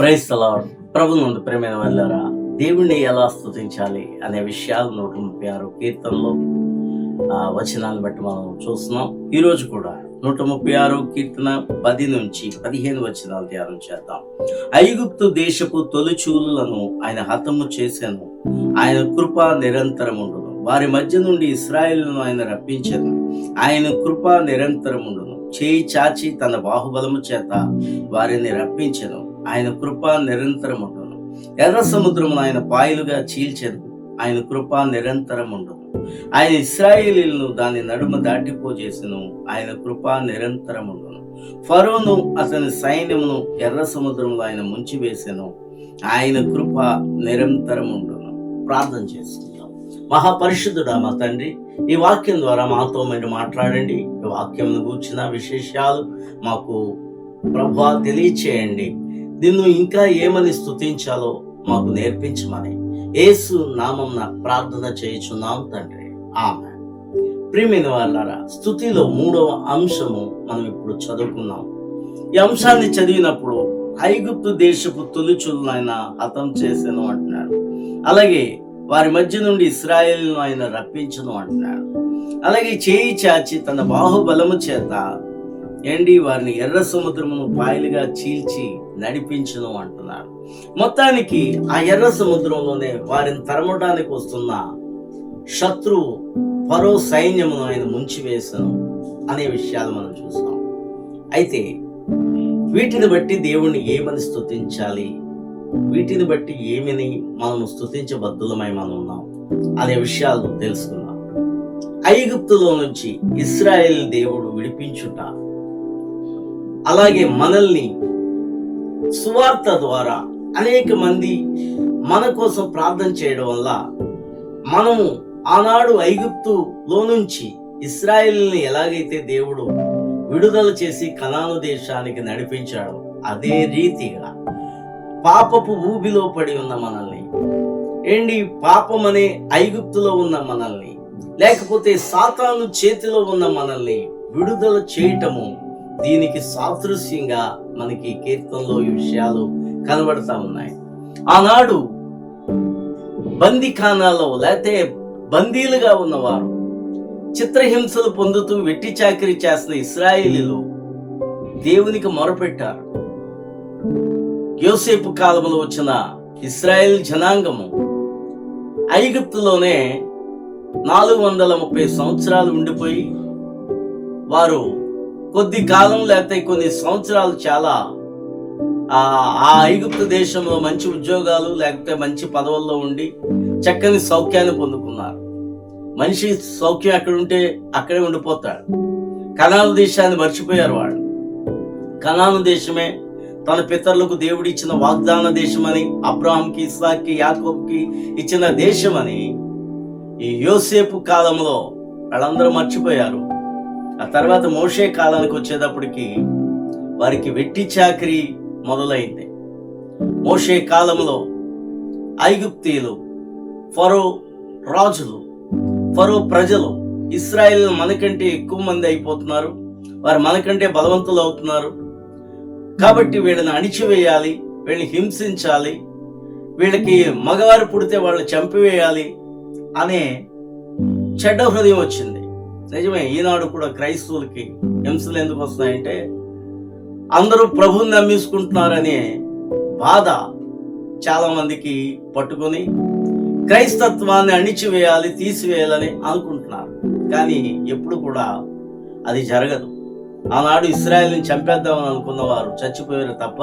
Price lord ప్రభు నుండి ప్రేమైన వెళ్ళారా దేవుణ్ణి ఎలా స్థుతించాలి అనే విషయాలు నూట ముప్పై ఆరు కీర్తనలో ఆ వచనాలను బట్టి మనం చూస్తున్నాం. ఈరోజు కూడా నూట ముప్పై ఆరు కీర్తన పది నుంచి పదిహేను వచనాలు ధ్యానం చేద్దాం. ఐగుప్తు దేశపు తొలిచూలులను ఆయన హతము చేశాను ఆయన కృప నిరంతరం ఉండును వారి మధ్య నుండి ఇస్రాయిల్ను ఆయన రప్పించను. ఆయన కృప నిరంతరముండును. చేయి చాచి తన బాహుబలము చేత వారిని రప్పించను. ఆయన కృప నిరంతరం ఉండను ఎర్ర సముద్రమును ఆయన పాయలుగా చీల్చెను. ఆయన కృప నిరంతరం నిరంతరముండును. ఆయన ఇస్రాయేలీలను దాని నడుమ దాటిపోజేసెను. ఆయన కృప ఉండను ఫరోను అతని సైన్యమును ఎర్ర సముద్రంలో ఆయన ముంచివేసెను. ఆయన కృప నిరంతరం ఉండను ప్రార్థన చేసుకుందాం. మహాపరిశుద్ధుడా మా తండ్రి ఈ వాక్యం ద్వారా మాతో మీరు మాట్లాడండి. ఈ వాక్యం గూర్చిన విశేషాలు మాకు ప్రభా తెలియచేయండి. నిన్ను ఇంకా ఏమని స్తుతించాలో మాకు నేర్పించమని యేసు నామం ప్రార్థన చేయుచున్నాం తండ్రి. ఆమె ప్రియమైన వాళ్ళారా స్థుతిలో మూడవ అంశము మనం ఇప్పుడు చదువుకున్నాం. ఈ అంశాన్ని చదివినప్పుడు ఐగుప్తు దేశపు తొలిచులను ఆయన హతం చేశాను అంటున్నాడు. అలాగే వారి మధ్య నుండి ఇస్రాయేల్ను ఆయన రప్పించను అంటున్నాడు. అలాగే చేయి చాచి తన బాహుబలము చేత ఏంటి వారిని ఎర్ర సముద్రమును పాయలుగా చీల్చి నడిపించను అంటున్నాడు మొత్తానికి ఆ ఎర్ర సముద్రంలోనే వారిని తరమడానికి వస్తున్న శత్రువు పరో సైన్యమును ఆయన ముంచివేశాను అనే విషయాలు మనం చూస్తాం. అయితే వీటిని బట్టి దేవుణ్ణి ఏమని స్తుతించాలి? వీటిని బట్టి ఏమని మనము స్తుతించబద్దులమై మనం ఉన్నాం అనే విషయాలు తెలుసుకుందాం. ఐగుప్తులో నుంచి ఇస్రాయేల్ దేవుడు విడిపించుట అలాగే మనల్ని సువార్త ద్వారా అనేక మంది మన కోసం ప్రార్థన చేయడం వల్ల మనము ఆనాడు ఐగుప్తులో నుంచి ఇస్రాయేల్ని ఎలాగైతే దేవుడు విడుదల చేసి కనాను దేశానికి నడిపించాడో అదే రీతిగా పాపపు ఊబిలో పడి ఉన్న మనల్ని ఏంటి పాపం అనే ఐగుప్తులో ఉన్న మనల్ని లేకపోతే సాతాను చేతిలో ఉన్న మనల్ని విడుదల చేయటము దీనికి సాదృశ్యంగా మనకి కీర్తనలో ఈ విషయాలు కనబడతా ఉన్నాయి. ఆనాడు బందిఖానాలో లేతే బందీలుగా ఉన్నవారు చిత్రహింసలు పొందుతూ వెట్టి చాకరీ చేసిన ఇస్రాయేలీలు దేవునికి మొరపెట్టారు. యోసేపు కాలంలో వచ్చిన ఇస్రాయేల్ జనాంగము ఐగుప్తులోనే నాలుగు వందల ముప్పై సంవత్సరాలు ఉండిపోయి వారు కొద్ది కాలం లేకపోతే కొన్ని సంవత్సరాలు చాలా ఆ ఆ ఐగుప్తు దేశంలో మంచి ఉద్యోగాలు లేకపోతే మంచి పదవుల్లో ఉండి చక్కని సౌఖ్యాన్ని పొందుకున్నారు. మనిషి సౌఖ్యం ఎక్కడ ఉంటే అక్కడే ఉండిపోతాడు. కనాను దేశాన్ని మర్చిపోయారు వాళ్ళు. కనాను దేశమే తన పితరులకు దేవుడు ఇచ్చిన వాగ్దాన దేశమని అబ్రాహంకి ఇస్సాక్కి యాకోబ్కి ఇచ్చిన దేశమని ఈ యోసేపు కాలంలో వాళ్ళందరూ మర్చిపోయారు. ఆ తర్వాత మోషే కాలానికి వచ్చేటప్పటికి వారికి వెట్టి చాకరీ మొదలైంది. మోషే కాలంలో ఐగుప్తీయులు ఫరో రాజులు ఫరో ప్రజలు ఇస్రాయల్ మనకంటే ఎక్కువ మంది అయిపోతున్నారు. వారు మనకంటే బలవంతులు అవుతున్నారు. కాబట్టి వీళ్ళని అణిచివేయాలి వీళ్ళని హింసించాలి వీళ్ళకి మగవారు పుడితే వాళ్ళు చంపివేయాలి అనే చెడ్డ హృదయం వచ్చింది. నిజమే ఈనాడు కూడా క్రైస్తవులకి హింసలు ఎందుకు వస్తున్నాయంటే అందరూ ప్రభుని నమ్మేసుకుంటున్నారనే బాధ చాలా మందికి పట్టుకొని క్రైస్తత్వాన్ని అణిచివేయాలి తీసివేయాలని అనుకుంటున్నారు. కానీ ఎప్పుడు కూడా అది జరగదు. ఆనాడు ఇస్రాయల్ని చంపేద్దామని అనుకున్న వారు చచ్చిపోయారు తప్ప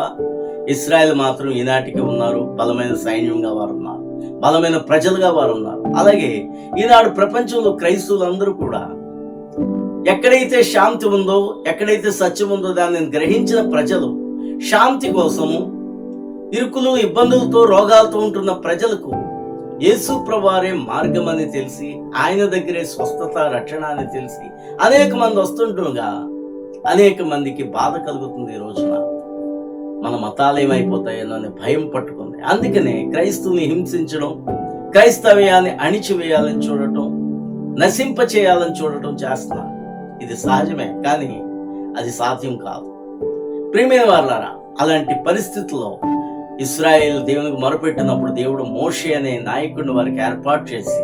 ఇస్రాయల్ మాత్రం ఈనాటికి ఉన్నారు. బలమైన సైన్యంగా వారు ఉన్నారు. బలమైన ప్రజలుగా వారు ఉన్నారు. అలాగే ఈనాడు ప్రపంచంలో క్రైస్తవులందరూ కూడా ఎక్కడైతే శాంతి ఉందో ఎక్కడైతే సత్యం ఉందో దానిని గ్రహించిన ప్రజలు శాంతి కోసము ఇరుకులు ఇబ్బందులతో రోగాలతో ఉంటున్న ప్రజలకు యేసు ప్రవారే మార్గం అని తెలిసి ఆయన దగ్గరే స్వస్థత రక్షణ అని తెలిసి అనేక మంది వస్తుంటుండగా అనేక మందికి బాధ కలుగుతుంది ఈ రోజున. మన మతాలు ఏమైపోతాయేనో అని భయం పట్టుకుంది. అందుకనే క్రైస్తువుని హింసించడం క్రైస్తవ్యాన్ని అణిచివేయాలని చూడటం నశింప చేయాలని చూడటం చేస్తున్నారు ఇది సహజమే కానీ అది సాధ్యం కాదు. ప్రేమైన వాళ్ళారా అలాంటి పరిస్థితుల్లో ఇస్రాయేల్ దేవునికి మొరపెట్టినప్పుడు దేవుడు మోషే అనే నాయకుడిని వారికి ఏర్పాటు చేసి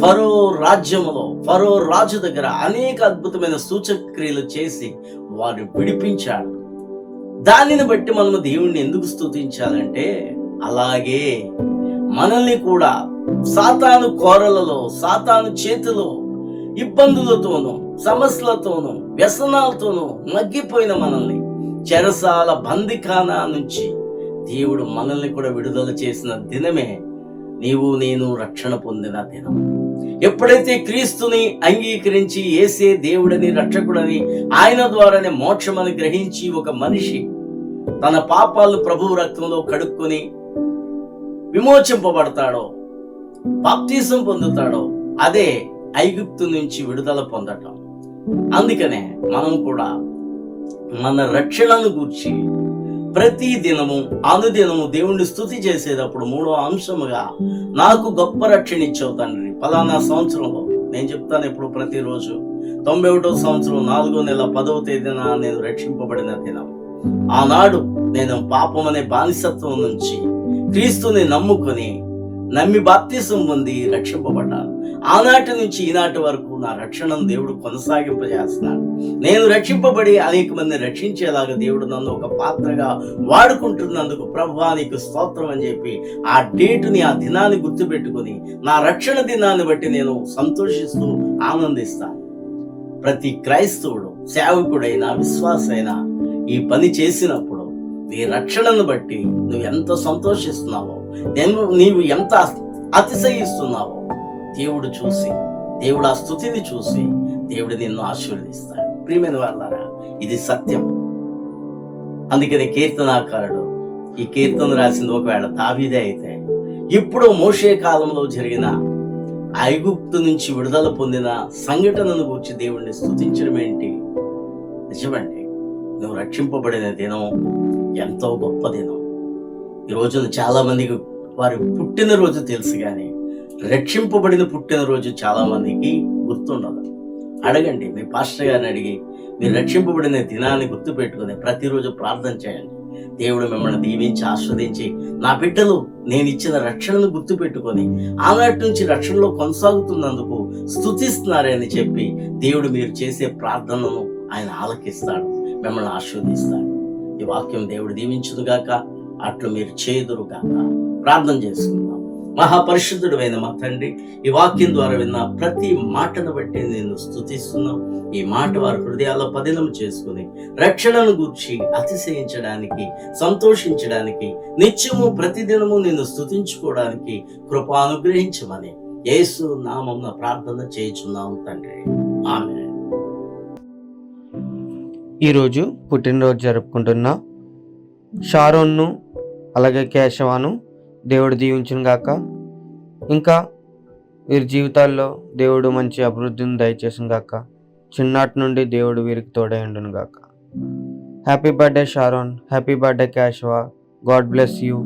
ఫరో రాజ్యములో ఫరో రాజు దగ్గర అనేక అద్భుతమైన సూచక క్రియలు చేసి వారు విడిపించాడు. దానిని బట్టి మనము దేవుణ్ణి ఎందుకు స్తుతించాలంటే అలాగే మనల్ని కూడా సాతాను కోరలలో సాతాను చేతిలో ఇబ్బందులతోనూ సమస్యలతోనూ వ్యసనాలతోనూ మగ్గిపోయిన మనల్ని. చెరసాల బందిఖానా నుంచి దేవుడు మనల్ని కూడా విడుదల చేసిన దినమే నీవు నేను రక్షణ పొందిన దినం. ఎప్పుడైతే క్రీస్తుని అంగీకరించి ఏసే దేవుడని రక్షకుడని ఆయన ద్వారానే మోక్షమని గ్రహించి ఒక మనిషి తన పాపాలు ప్రభువు రక్తంలో కడుక్కొని విమోచింపబడతాడో బాప్తీసం పొందుతాడో అదే ఐగుప్తు నుంచి విడుదల పొందటం. అందుకనే మనం కూడా మన రక్షణను గూర్చి ప్రతి దినము అనుదినము దేవుణ్ణి స్థుతి చేసేటప్పుడు మూడో అంశముగా నాకు గొప్ప రక్షణ ఇచ్చావు తండ్రి. పలానా సంవత్సరంలో నేను చెప్తాను ఇప్పుడు ప్రతిరోజు. తొంభై ఒకటో సంవత్సరం నాలుగో నెల పదవ తేదీన నేను రక్షింపబడిన దినం. ఆనాడు నేను పాపం అనే బానిసత్వం నుంచి క్రీస్తుని నమ్ముకొని నమ్మి బాప్తిసం పొంది రక్షింపబడ్డాను. ఆనాటి నుంచి ఈనాటి వరకు నా రక్షణను దేవుడు కొనసాగింపజేస్తున్నాడు. నేను రక్షింపబడి అనేక మంది రక్షించేలాగా దేవుడు నన్ను ఒక పాత్రగా వాడుకుంటున్నందుకు ప్రభా నీకు స్తోత్రం అని చెప్పి ఆ డేటుని ఆ దినాన్ని గుర్తుపెట్టుకొని నా రక్షణ దినాన్ని బట్టి నేను సంతోషిస్తూ ఆనందిస్తాను. ప్రతి క్రైస్తవుడు సేవకుడైనా విశ్వాసైనా ఈ పని చేసినప్పుడు నీ రక్షణను బట్టి నువ్వు ఎంత సంతోషిస్తున్నావో నేను నీవు ఎంత అతిశయిస్తున్నావో దేవుడు చూసి దేవుడు ఆ స్థుతిని చూసి దేవుడు నిన్ను ఆశీర్వదిస్తాడు. ప్రియమైన వాళ్ళారా ఇది సత్యం. అందుకని కీర్తనాకారుడు. ఈ కీర్తన రాసింది ఒకవేళ దావీదే అయితే ఇప్పుడు మోషే కాలంలో జరిగిన ఐగుప్తు నుంచి విడుదల పొందిన సంఘటనను గురించి దేవుణ్ణి స్థుతించడం ఏంటి? నిజమండి నువ్వు రక్షింపబడిన దినం ఎంతో గొప్ప దినం. ఈ రోజున చాలా మందికి వారి పుట్టినరోజు తెలుసు కానీ రక్షింపబడిన పుట్టినరోజు చాలా మందికి గుర్తుండదు. అడగండి మీ పాస్టర్ గారిని అడిగి మీరు రక్షింపబడిన దినాన్ని గుర్తుపెట్టుకుని ప్రతిరోజు ప్రార్థన చేయండి. దేవుడు మిమ్మల్ని దీవించి ఆస్వాదించి నా బిడ్డలు నేను ఇచ్చిన రక్షణను గుర్తుపెట్టుకొని ఆనాటి నుంచి రక్షణలో కొనసాగుతున్నందుకు స్థుతిస్తున్నారని చెప్పి దేవుడు మీరు చేసే ప్రార్థనను ఆయన ఆలకిస్తాడు మిమ్మల్ని ఆస్వాదిస్తాడు ఈ వాక్యం దేవుడు దీవించుదుగాక అట్లు మీరు చేదురుగాక. ప్రార్థన చేసుకుందాం. మహాపరిశుద్ధుడైన మా తండ్రి ఈ వాక్యం ద్వారా విన్న ప్రతి మాటను బట్టి నేను స్థుతిస్తున్నాం ఈ మాట వారి హృదయాల్లో పదిలం చేసుకుని రక్షణను గూర్చి అతిశయించడానికి సంతోషించడానికి నిత్యము ప్రతిదినము నేను స్థుతించుకోవడానికి కృప అనుగ్రహించమని యేసు నామం ప్రార్థన చేయుచున్నాం తండ్రి. ఆమె ఈరోజు పుట్టినరోజు జరుపుకుంటున్న షారోన్ను అలాగే కేశవాను దేవుడు దీవించును గాక. ఇంకా వీరి జీవితాల్లో దేవుడు మంచి అభివృద్ధిని దయచేసిన గాక. చిన్నాటి నుండి దేవుడు వీరికి తోడై గాక. Happy birthday Sharon happy birthday క్యాష్వా God bless you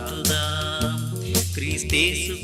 చాటుదాం క్రీస్తేసు